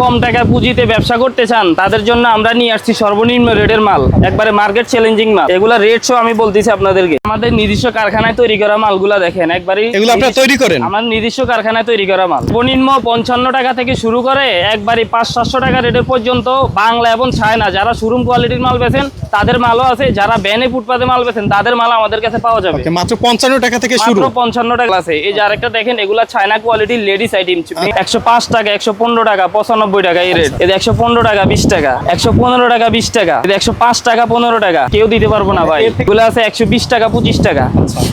কম টাকায় পুঁজিতে ব্যবসা করতে চান তাদের জন্য আমরা নিয়ে আসছি সর্বনিম্ন রেটের মাল একবারে মার্কেট চ্যালেঞ্জিং মাল। এগুলা রেট শো আমি বলতেছি আপনাদেরকে। আমাদের নিজস্ব কারখানায় তৈরি করা মালগুলা দেখেন একবারই এগুলো আপনারা তৈরি করেন। আমার নিজস্ব কারখানায় তৈরি করা মাল। সর্বনিম্ন পঞ্চান্ন টাকা থেকে শুরু করে একবারই পাঁচ সাতশো টাকা রেটের পর্যন্ত বাংলা এবং চায়না যারা শোরুম কোয়ালিটির মাল বেছেন তাদের মালও আছে। যারা ব্যানে ফুটপাতে মাল বেছেন তাদের মাল আমাদের কাছে পাওয়া যাবে। মাত্র পঞ্চান্ন টাকা থেকে শুরু। পঞ্চান্ন টাকা আছে। এই যে আরেকটা দেখেন এগুলা চায়না কোয়ালিটির লেডিস আইটেম একশো পাঁচ টাকা একশো পনেরো টাকা পঁচানব্বই টাকা এই রেট। এটা একশো পনেরো টাকা বিশ টাকা। একশো পনেরো টাকা বিশ টাকা। এটা একশো পাঁচ টাকা পনেরো টাকা। কেউ দিতে পারব না ভাই। এগুলো আছে একশো বিশ টাকা পঁচিশ টাকা।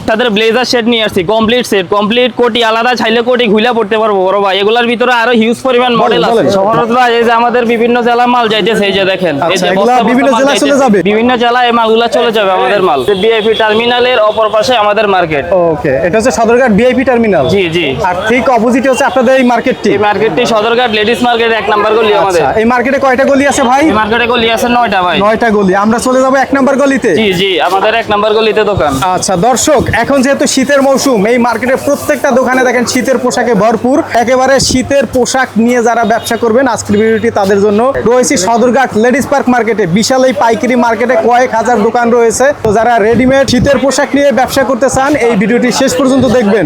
তাদের ব্লেজার সেট নিয়ে আসছি কমপ্লিট সেট কমপ্লিট কোটি আলাদা চাইলে কোটি ঘুলা পড়তে পারব বড় ভাই। এগুলোর ভিতরে আরও হিউজ পরিমাণ মডেল আছে। বলেন। ভাই এই যে আমাদের বিভিন্ন জেলা মাল যাইতেছে এই যে দেখেন। আচ্ছা, বিভিন্ন জেলায় চলে যাবে? বিভিন্ন জেলায় এই মালগুলা চলে যাবে আমাদের মাল। বিআইপি টার্মিনালের অপর পাশে আমাদের মার্কেট ওকে এটা হচ্ছে সদরঘাট বিআইপি টার্মিনাল জি জি। আর ঠিক অপোজিটে হচ্ছে আপনাদের এই মার্কেটটি এই মার্কেটটি সদরঘাট লেডিস মার্কেট এক নাম্বার গলি আমাদের। আচ্ছা এই মার্কেটে কয়টা গলি আছে ভাই? এই মার্কেটে গলি আছে ভাই। গলি। আমরা চলে যাব এক নাম্বার গলিতে? জি জি আমাদের এক নাম্বার গলিতে দোকান। আচ্ছা দর্শক এখন যেহেতু শীতের মৌসুম এই মার্কেটের প্রত্যেকটা দোকানে দেখেন শীতের পোশাকে ভরপুর। একেবারে শীতের পোশাক নিয়ে যারা ব্যবসা করবেন আজকের ভিডিওটি তাদের জন্য। রয়েছে সদরঘাট লেডিস পার্ক মার্কেটে। বিশাল এই পাইকারি মার্কেটে কয়েক হাজার দোকান রয়েছে। তো যারা রেডিমেড শীতের পোশাক নিয়ে ব্যবসা করতে চান এই ভিডিওটি শেষ পর্যন্ত দেখবেন।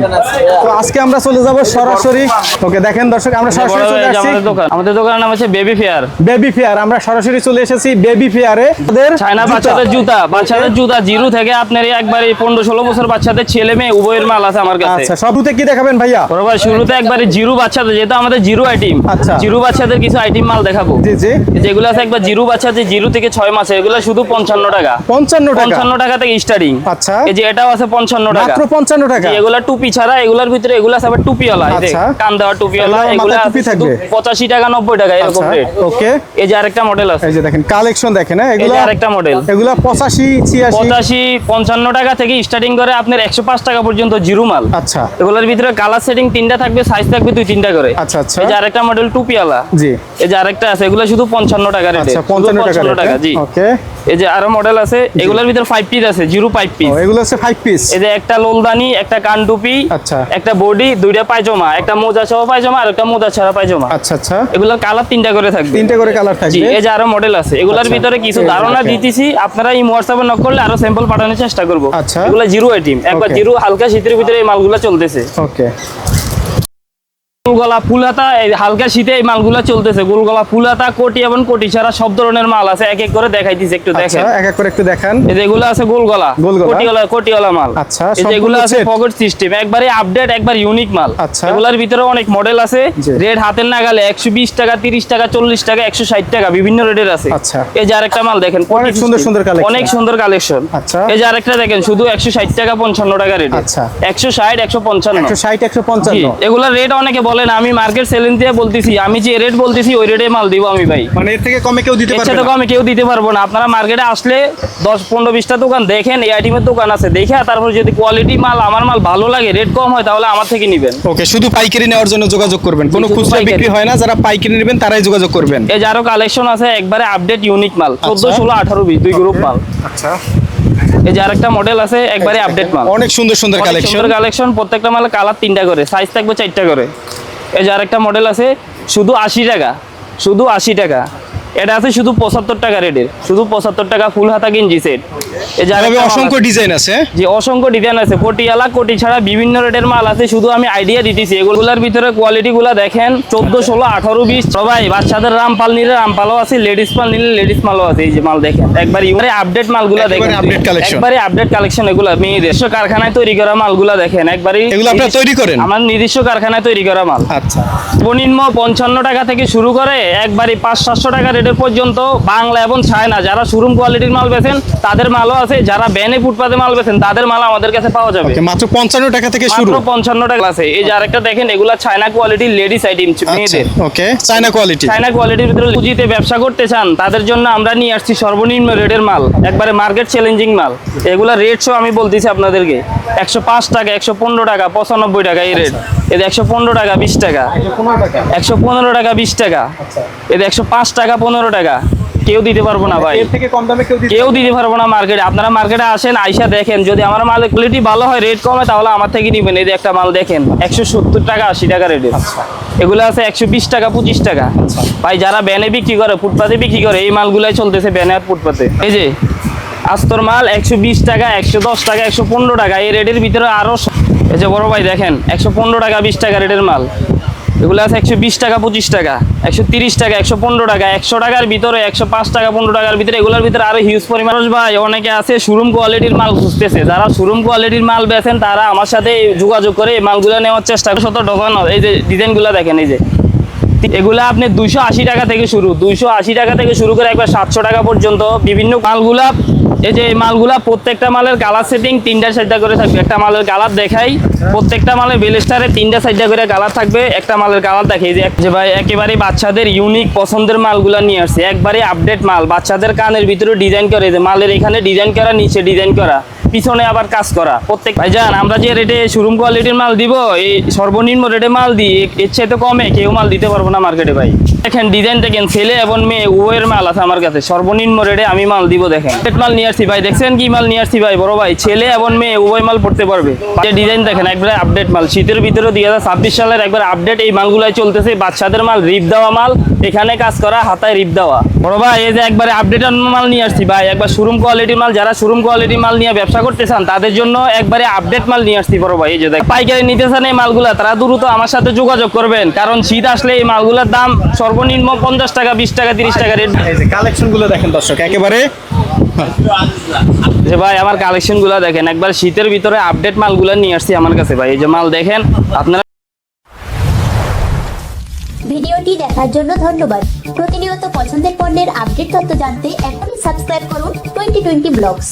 তো আজকে আমরা চলে যাব সরাসরি। ওকে দেখেন দর্শক আমরা সরাসরি চলে আসছি। আমাদের দোকান আমাদের দোকানের নাম হচ্ছে বেবি ফেয়ার বেবি ফেয়ার আমরা সরাসরি চলে এসেছি বেবি ফেয়ারে চায়না বাচ্চাদের জুতা। বাচ্চাদের জুতা জিরো থেকে আপনার একবারে পনেরো ষোলো বছর বাচ্চাদের ছেলে মেয়ে উভয়ের মাল আছে আমার কাছে। আচ্ছা সবুতে কি দেখাবেন ভাইয়া? ভাই শুরুতে একবারে জিরো বাচ্চাদের যেহেতু আমাদের জিরো আইটেম আচ্ছা। জিরো বাচ্চাদের কিছু আইটেম মাল দেখাবো। জি জি। যেগুলো আছে একবার জিরো বাচ্চাদের জিরো থেকে ছয় মাসে এগুলো শুধু পঞ্চান্ন টাকা। পঞ্চান্ন টাকা। পঞ্চান্ন টাকা থেকে স্টার্টিং আচ্ছা। এই যে এটাও আছে পঞ্চান্ন টাকা। মাত্র পঞ্চান্ন টাকা। জি, এগুলা টুপি ছাড়া এগুলার ভিতরে এগুলা আছে আবার টুপিওয়ালা এই যে। কান দেওয়া টুপিওয়ালা এগুলো এগুলা মাথায় আছে টাকা নব্বই টাকা এরকম আচ্ছা রেট ওকে এই যে আরেকটা মডেল আছে। এই যে দেখেন কালেকশন দেখেন হ্যাঁ? এগুলো আরেকটা মডেল এগুলো পঁচাশি ছিয়াশি পঁচাশি পঞ্চান্ন টাকা থেকে স্টার্টিং করে আপনার একশো পাঁচ টাকা পর্যন্ত জিরো মাল। আচ্ছা। এগুলোর ভিতরে কালার সেটিং তিনটা থাকবে সাইজ থাকবে দুই তিনটা করে। আচ্ছা আচ্ছা। এই যে আরেকটা মডেল টুপিওয়ালা। জি। এই যে আরেকটা আছে এগুলো শুধু পঞ্চান্ন টাকা রেটে আচ্ছা টাকা টাকা জি। ওকে এই যে আরও মডেল আছে এগুলোর ভিতরে ফাইভ পিস আছে জিরো ফাইভ পিস এগুলো ফাইভ পিস এই যে একটা লোলদানি একটা কান টুপি আচ্ছা। একটা বডি দুইটা পায়জামা একটা মোজা সহ পায়জামা আর একটা মোজা ছাড়া পায়জামা। আচ্ছা আচ্ছা। এগুলোর কালার তিনটা করে থাকবে। তিনটে করে কালার থাকবে। এই যে আরও মডেল আছে এগুলোর আচ্ছা। ভিতরে কিছু ধারণা দিতেছি আপনারা এই হোয়াটসঅ্যাপে নক করলে আরও স্যাম্পল পাঠানোর চেষ্টা করব। আচ্ছা। এগুলো জিরো আইটেম একবার জিরো হালকা শীতের ভিতরে এই মালগুলো চলতেছে। ওকে গোল গলা ফুল হাতা এই হালকা শীতে এই মালগুলো চলতেছে গোল গলা ফুল হাতা কোটি এবং কোটি ছাড়া সব ধরনের মাল আছে এক এক করে দেখাইতেছি একটু আচ্ছা দেখেন এক এক করে একটু দেখান এই যেগুলো আছে গোল গলা গোল গলা। কোটিওয়ালা কোটিওয়ালা মাল আচ্ছা, এই যেগুলো আছে পকেট সিস্টেম একবারে আপডেট একবার ইউনিক মাল আচ্ছা। এগুলোর ভিতরে অনেক মডেল আছে। রেট হাতের নাগালে একশো বিশ টাকা তিরিশ টাকা চল্লিশ টাকা একশো ষাট টাকা বিভিন্ন রেটের আছে আচ্ছা। এই যে আরেকটা মাল দেখেন অনেক সুন্দর সুন্দর collection। অনেক সুন্দর কালেকশন আচ্ছা। এই যে আরেকটা দেখেন শুধু একশো ষাট টাকা পঞ্চান্ন টাকা রেট আচ্ছা। একশো ষাট একশো পঞ্চান্ন একশো ষাট একশো পঞ্চান্ন এগুলোর রেট অনেকে বলেন আমি মার্কেট সেলিং দিয়ে বলতেছি আমি যে রেট বলতেছি ওই রেটে মাল দিব আমি ভাই। মানে এর থেকে কমে কেউ দিতে পারবে না? কমে কেউ দিতে পারব না। আপনারা মার্কেটে আসলে দশ পনেরো বিশটা দোকান দেখেন এই আইটেমের দোকান আছে দেখে তারপর যদি কোয়ালিটি মাল আমার মাল ভালো লাগে রেট কম হয় তাহলে আমার থেকে নিবেন। ওকে শুধু পাইকারি নেওয়ার জন্য যোগাযোগ করবেন। কোনো খুচরা। বিক্রি হয় না যারা পাইকারি নেবেন তারাই যোগাযোগ করবেন। এই যে আরও কালেকশন আছে একবারে আপডেট ইউনিক মাল চোদ্দ আচ্ছা। ষোলো আঠারো বিশ দুই গ্রুপ মাল। আচ্ছা। এই যে আরেকটা মডেল আছে একবারে আপডেট মাল। অনেক সুন্দর সুন্দর কালেকশন সুন্দর কালেকশন প্রত্যেকটা মাল কালার তিনটা করে সাইজ থাকবে চারটা করে। এই যে আরেকটা মডেল আছে শুধু আশি টাকা শুধু আশি টাকা। এটা আছে শুধু পঁচাত্তর টাকা রেটের। শুধু পঁচাত্তর টাকা ফুল হাতা গেঞ্জি সেট আরেকটা অসংখ্য ডিজাইন আছে যে অসংখ্য ডিজাইন আছে। কোটিয়ালা কোটি ছাড়া বিভিন্ন রেটের মাল আছে শুধু আমি আইডিয়া দিতেছি। এগুলোর ভিতরে কোয়ালিটি গুলা দেখেন চোদ্দ ষোলো আঠারো বিশ। সবাই বাচ্চাদের রামপাল নিলে রামপালও আছে লেডিস পাল নিলে লেডিস মালও আছে এই যে মাল দেখেন। একবার ইউরে আপডেট মালগুলা দেখেন। একেবারে আপডেট কালেকশন এগুলা। মেয়েদের নিজস্ব কারখানায় তৈরি করা মালগুলা দেখেন একবারে এগুলো আপনারা তৈরি করেন? আমার নিজস্ব কারখানায় তৈরি করা মাল। আচ্ছা। সর্বনিম্ন পঞ্চান্ন টাকা থেকে শুরু করে একবারে পাঁচ সাতশো টাকা রেটের পর্যন্ত বাংলা এবং চায়না যারা শোরুম কোয়ালিটির মাল বেছেন তাদের মালও আছে। যারা ব্যানে ফুটপাতে মাল বেছেন তাদের মাল আমাদের কাছে পাওয়া যাবে। মাত্র পঞ্চান্ন টাকা থেকে শুরু। পঞ্চান্ন টাকা আছে। এই যে আরেকটা দেখেন এগুলা চায়না কোয়ালিটির লেডিস আইটেম মেয়েদের। ওকে চায়না কোয়ালিটি চায়না কোয়ালিটির ভিতরে পুঁজিতে ব্যবসা করতে চান তাদের জন্য আমরা নিয়ে আসছি সর্বনিম্ন রেটের মাল। একবারে মার্কেট চ্যালেঞ্জিং মাল। এগুলা রেট শো আমি বলতেছি আপনাদেরকে। একশো পাঁচ টাকা একশো পনেরো টাকা পঁচানব্বই টাকা এই রেট এতে একশো পনেরো টাকা বিশ টাকা। একশো পনেরো টাকা বিশ টাকা। আচ্ছা। একশো পাঁচ টাকা পনেরো টাকা। কেউ দিতে পারব না ভাই। কেউ দিতে পারব না। মার্কেটে আপনারা মার্কেটে আসেন আইসা দেখেন। যদি আমার মালের কোয়ালিটি ভালো হয় রেট কমে তাহলে আমার থেকে নিবেন। এই যে একটা মাল দেখেন একশো সত্তর টাকা আশি টাকা রেটের এগুলো আছে একশো বিশ টাকা পঁচিশ টাকা। ভাই যারা ব্যানে বিক্রি করে ফুটপাতে বিক্রি করে এই মালগুলাই চলতেছে ব্যানে আর ফুটপাতে। এই যে আস্তর মাল একশো বিশ টাকা একশো দশ টাকা একশো পনেরো টাকা। এই রেটের ভিতরে আরও স- এই যে বড় ভাই দেখেন, একশো পনেরো টাকা, বিশ টাকা রেটের মাল। এগুলো আছে একশো বিশ টাকা, পঁচিশ টাকা, একশো তিরিশ টাকা, একশো পনেরো টাকা, একশো টাকার ভিতরে, একশো পাঁচ টাকা, পনেরো টাকার ভিতরে, এগুলোর ভিতরে আরও হিউজ পরিমাণ। ভাই, অনেকে আছে শোরুম কোয়ালিটির মাল খুঁজতেছে। যারা শোরুম কোয়ালিটির মাল বেছেন তারা আমার সাথে যোগাযোগ করে এই মালগুলো নেওয়ার চেষ্টা করে। শত ডকান এই যে ডিজাইনগুলো দেখেন, এই যে। এগুলো আপনি দুইশো আশি টাকা থেকে শুরু, দুইশো আশি টাকা থেকে শুরু করে একবার সাতশো টাকা পর্যন্ত বিভিন্ন মালগুলা, এই যে এই মালগুলা প্রত্যেকটা মালের কালার সেটিং তিনটা সাইডটা করে থাকবে। একটা মালের কালার দেখাই, প্রত্যেকটা মালের বেলেস্টারে তিনটা সাইডটা করে কালার থাকবে, একটা মালের কালার দেখাই। যে যে ভাই একেবারে বাচ্চাদের ইউনিক পছন্দের মালগুলা নিয়ে আসছে, একবারে আপডেট মাল। বাচ্চাদের কানের ভিতরে ডিজাইন করে যে মালের এখানে ডিজাইন করা, নিচে ডিজাইন করা, পিছনে আবার কাজ করা। প্রত্যেক ভাইজান, আমরা যে রেটে শোরুম কোয়ালিটির মাল দিব, এই সর্বনিম্ন রেটে মাল দিই, এর চাইতে কমে কেউ মাল দিতে পারব না। মার্কেটে ভাই? দেখেন ডিজাইন দেখেন, ছেলে এবং মেয়ে, উভয়ের মাল আছে আমার কাছে। সর্বনিম্ন রেটে আমি মাল দিব, দেখেন। আপডেট মাল নিয়ে আসছি ভাই, দেখছেন কি মাল নিয়ে আসছি ভাই? বড় ভাই, ছেলে এবং মেয়ে, উভয় মাল পড়তে পারবে। যে ডিজাইন দেখেন, একবারে আপডেট মাল। শীতের ভিতরে দুই হাজার ছাব্বিশ সালের একবার আপডেট এই মালগুলাই চলতেছে। বাচ্চাদের মাল রিপ দেওয়া মাল, এখানে কাজ করা হাতায় রিপ দেওয়া। বড় ভাই, এই যে একবারে আপডেট মাল নিয়ে আসছি ভাই, একবার শোরুম কোয়ালিটির মাল, যারা শোরুম কোয়ালিটির মাল নিয়ে ব্যবসা করতে চান, তাদের জন্য একবারে আপডেট মাল নিয়ে আসছি বড় ভাই। এই যে দেখ পাইকারি নিতে চান এই মালগুলা, তারা দ্রুত আমার সাথে যোগাযোগ করবেন। কারণ শীত আসলে এই মালগুলোর দাম সর্বনিম্ন পঞ্চাশ টাকা বিশ টাকা তিরিশ টাকা রেট। কালেকশনগুলো দেখেন দর্শক একেবারে যে ভাই আমার কালেকশনগুলা দেখেন একবার শীতের ভিতরে আপডেট মালগুলা নিয়ে আসছি আমার কাছে ভাই। এই যে মাল দেখেন আপনারা ভিডিওটি দেখার জন্য ধন্যবাদ। প্রতিনিয়ত পছন্দের পণ্যের আপডেট তথ্য জানতে এখনই সাবস্ক্রাইব করুন টোয়েন্টি টোয়েন্টি ব্লগস।